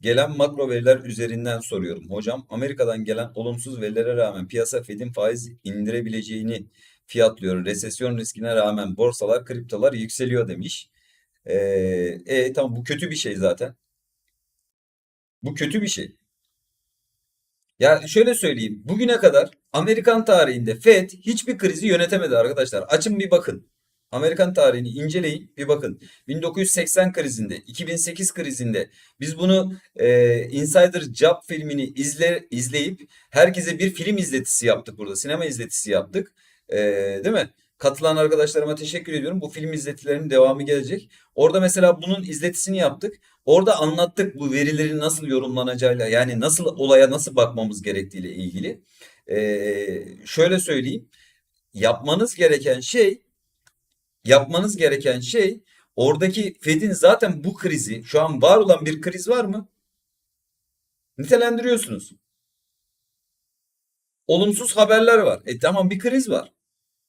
gelen makro veriler üzerinden soruyorum. Hocam Amerika'dan gelen olumsuz verilere rağmen piyasa Fed'in faiz indirebileceğini fiyatlıyor. Resesyon riskine rağmen borsalar, kriptolar yükseliyor demiş. Ee, e, tamam bu kötü bir şey zaten. Bu kötü bir şey. Yani şöyle söyleyeyim. Bugüne kadar Amerikan tarihinde Fed hiçbir krizi yönetemedi arkadaşlar. Açın bir bakın. Amerikan tarihini inceleyin bir bakın. 1980 krizinde, 2008 krizinde biz bunu e, Insider Job filmini izle, izleyip herkese bir film izletisi yaptık burada. Sinema izletisi yaptık. E, değil mi? Katılan arkadaşlarıma teşekkür ediyorum. Bu film izletilerinin devamı gelecek. Orada mesela bunun izletisini yaptık. Orada anlattık bu verilerin nasıl yorumlanacağıyla yani nasıl olaya nasıl bakmamız gerektiğiyle ilgili. Ee, şöyle söyleyeyim. Yapmanız gereken şey yapmanız gereken şey oradaki Fed'in zaten bu krizi şu an var olan bir kriz var mı? Nitelendiriyorsunuz. Olumsuz haberler var. E tamam bir kriz var.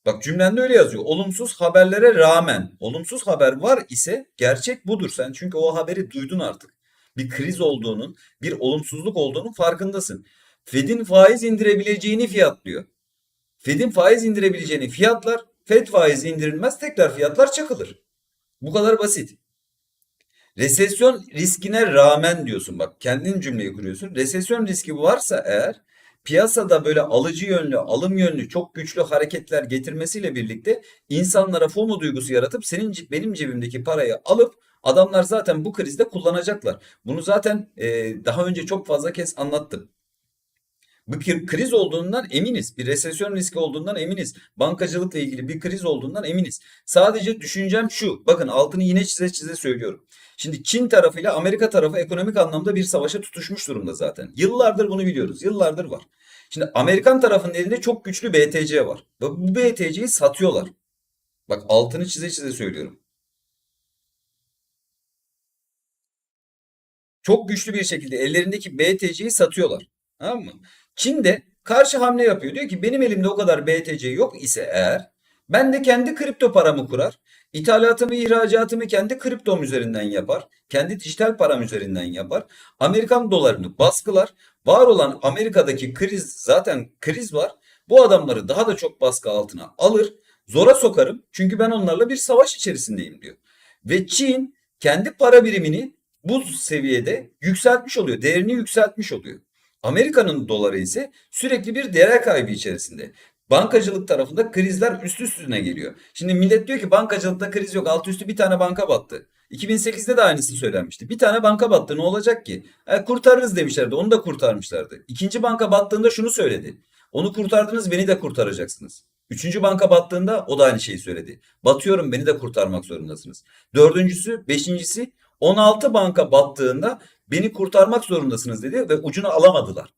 Bak cümlende öyle yazıyor. Olumsuz haberlere rağmen. Olumsuz haber var ise gerçek budur. Sen çünkü o haberi duydun artık. Bir kriz olduğunun, bir olumsuzluk olduğunun farkındasın. Fed'in faiz indirebileceğini fiyatlıyor. Fed'in faiz indirebileceğini fiyatlar, Fed faizi indirilmez tekrar fiyatlar çakılır. Bu kadar basit. Resesyon riskine rağmen diyorsun bak kendin cümleyi kuruyorsun. Resesyon riski varsa eğer piyasada böyle alıcı yönlü, alım yönlü çok güçlü hareketler getirmesiyle birlikte insanlara FOMO duygusu yaratıp senin benim cebimdeki parayı alıp adamlar zaten bu krizde kullanacaklar. Bunu zaten e, daha önce çok fazla kez anlattım. Bir kriz olduğundan eminiz. Bir resesyon riski olduğundan eminiz. Bankacılıkla ilgili bir kriz olduğundan eminiz. Sadece düşüncem şu. Bakın altını yine çize çize söylüyorum. Şimdi Çin tarafıyla Amerika tarafı ekonomik anlamda bir savaşa tutuşmuş durumda zaten. Yıllardır bunu biliyoruz. Yıllardır var. Şimdi Amerikan tarafının elinde çok güçlü BTC var. Ve bu BTC'yi satıyorlar. Bak altını çize çize söylüyorum. Çok güçlü bir şekilde ellerindeki BTC'yi satıyorlar. Tamam mı? Çin de karşı hamle yapıyor. Diyor ki benim elimde o kadar BTC yok ise eğer ben de kendi kripto paramı kurar. İthalatımı, ihracatımı kendi kriptom üzerinden yapar. Kendi dijital param üzerinden yapar. Amerikan dolarını baskılar. Var olan Amerika'daki kriz zaten kriz var. Bu adamları daha da çok baskı altına alır. Zora sokarım. Çünkü ben onlarla bir savaş içerisindeyim diyor. Ve Çin kendi para birimini bu seviyede yükseltmiş oluyor. Değerini yükseltmiş oluyor. Amerika'nın doları ise sürekli bir değer kaybı içerisinde. Bankacılık tarafında krizler üst üstüne geliyor. Şimdi millet diyor ki bankacılıkta kriz yok. Alt üstü bir tane banka battı. 2008'de de aynısı söylenmişti. Bir tane banka battı ne olacak ki? E, kurtarırız demişlerdi. Onu da kurtarmışlardı. İkinci banka battığında şunu söyledi. Onu kurtardınız beni de kurtaracaksınız. Üçüncü banka battığında o da aynı şeyi söyledi. Batıyorum beni de kurtarmak zorundasınız. Dördüncüsü, beşincisi 16 banka battığında beni kurtarmak zorundasınız dedi ve ucunu alamadılar.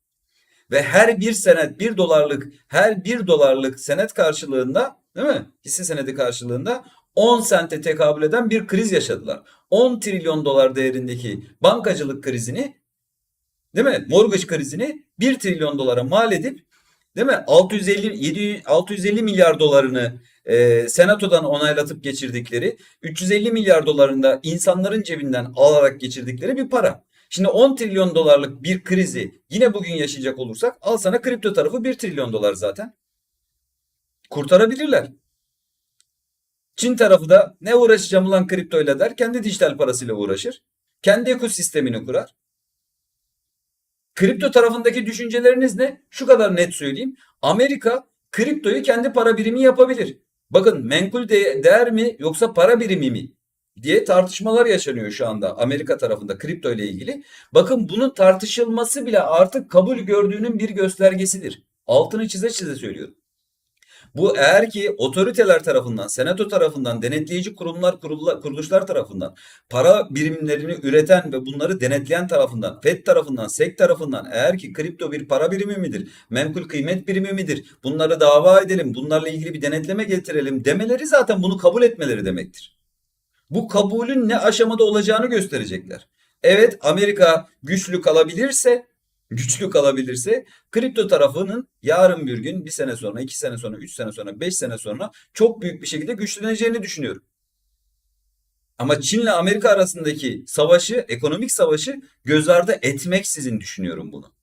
Ve her bir senet bir dolarlık her bir dolarlık senet karşılığında değil mi? Hisse senedi karşılığında 10 sente tekabül eden bir kriz yaşadılar. 10 trilyon dolar değerindeki bankacılık krizini değil mi? Mortgage krizini 1 trilyon dolara mal edip değil mi? 650 700 650 milyar dolarını e, senatodan onaylatıp geçirdikleri 350 milyar dolarında insanların cebinden alarak geçirdikleri bir para. Şimdi 10 trilyon dolarlık bir krizi yine bugün yaşayacak olursak al sana kripto tarafı 1 trilyon dolar zaten. Kurtarabilirler. Çin tarafı da ne uğraşacağım ulan kriptoyla der kendi dijital parasıyla uğraşır. Kendi ekosistemini kurar. Kripto tarafındaki düşünceleriniz ne? Şu kadar net söyleyeyim. Amerika kriptoyu kendi para birimi yapabilir. Bakın menkul de değer mi yoksa para birimi mi diye tartışmalar yaşanıyor şu anda Amerika tarafında kripto ile ilgili. Bakın bunun tartışılması bile artık kabul gördüğünün bir göstergesidir. Altını çize çize söylüyorum. Bu eğer ki otoriteler tarafından, senato tarafından, denetleyici kurumlar, kuruluşlar tarafından, para birimlerini üreten ve bunları denetleyen tarafından, FED tarafından, SEC tarafından eğer ki kripto bir para birimi midir, menkul kıymet birimi midir, bunları dava edelim, bunlarla ilgili bir denetleme getirelim demeleri zaten bunu kabul etmeleri demektir. Bu kabulün ne aşamada olacağını gösterecekler. Evet Amerika güçlü kalabilirse güçlü kalabilirse kripto tarafının yarın bir gün bir sene sonra, iki sene sonra, üç sene sonra, beş sene sonra çok büyük bir şekilde güçleneceğini düşünüyorum. Ama Çin'le Amerika arasındaki savaşı, ekonomik savaşı göz ardı etmeksizin düşünüyorum bunu.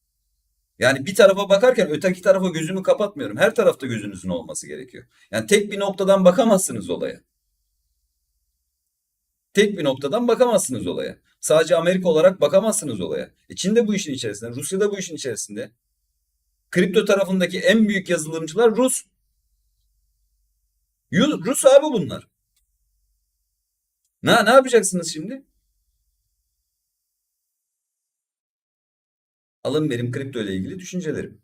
Yani bir tarafa bakarken öteki tarafa gözümü kapatmıyorum. Her tarafta gözünüzün olması gerekiyor. Yani tek bir noktadan bakamazsınız olaya. Tek bir noktadan bakamazsınız olaya. Sadece Amerika olarak bakamazsınız olaya. E Çin de bu işin içerisinde, Rusya da bu işin içerisinde. Kripto tarafındaki en büyük yazılımcılar Rus. Rus abi bunlar. Ne, ne yapacaksınız şimdi? Alın benim kripto ile ilgili düşüncelerim.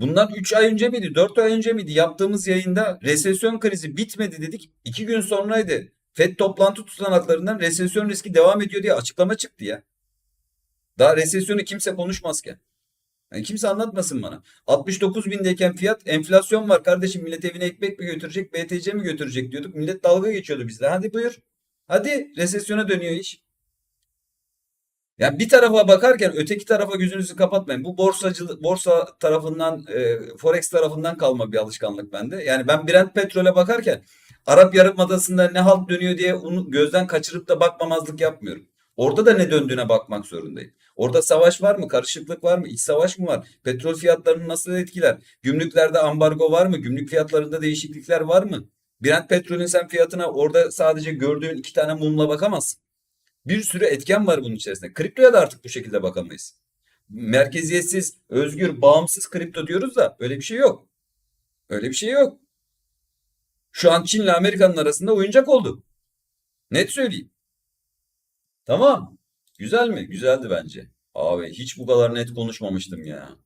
Bundan 3 ay önce miydi, 4 ay önce miydi yaptığımız yayında resesyon krizi bitmedi dedik. 2 gün sonraydı. FED toplantı tutanaklarından resesyon riski devam ediyor diye açıklama çıktı ya. Daha resesyonu kimse konuşmazken. Yani kimse anlatmasın bana. 69 bindeyken fiyat enflasyon var kardeşim millet evine ekmek mi götürecek BTC mi götürecek diyorduk. Millet dalga geçiyordu bizle. Hadi buyur. Hadi resesyona dönüyor iş. Yani bir tarafa bakarken öteki tarafa gözünüzü kapatmayın. Bu borsacı borsa tarafından, e, forex tarafından kalma bir alışkanlık bende. Yani ben Brent petrole bakarken Arap Yarımadası'nda ne halt dönüyor diye onu gözden kaçırıp da bakmamazlık yapmıyorum. Orada da ne döndüğüne bakmak zorundayım. Orada savaş var mı? Karışıklık var mı? İç savaş mı var? Petrol fiyatlarını nasıl etkiler? Gümrüklerde ambargo var mı? Gümrük fiyatlarında değişiklikler var mı? Brent petrolün sen fiyatına orada sadece gördüğün iki tane mumla bakamazsın. Bir sürü etken var bunun içerisinde. Kriptoya da artık bu şekilde bakamayız. Merkeziyetsiz, özgür, bağımsız kripto diyoruz da öyle bir şey yok. Öyle bir şey yok. Şu an Çin'le Amerika'nın arasında oyuncak oldu. Net söyleyeyim. Tamam. Güzel mi? Güzeldi bence. Abi hiç bu kadar net konuşmamıştım ya.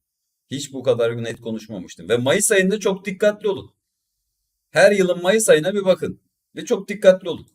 Hiç bu kadar net konuşmamıştım. Ve Mayıs ayında çok dikkatli olun. Her yılın Mayıs ayına bir bakın. Ve çok dikkatli olun.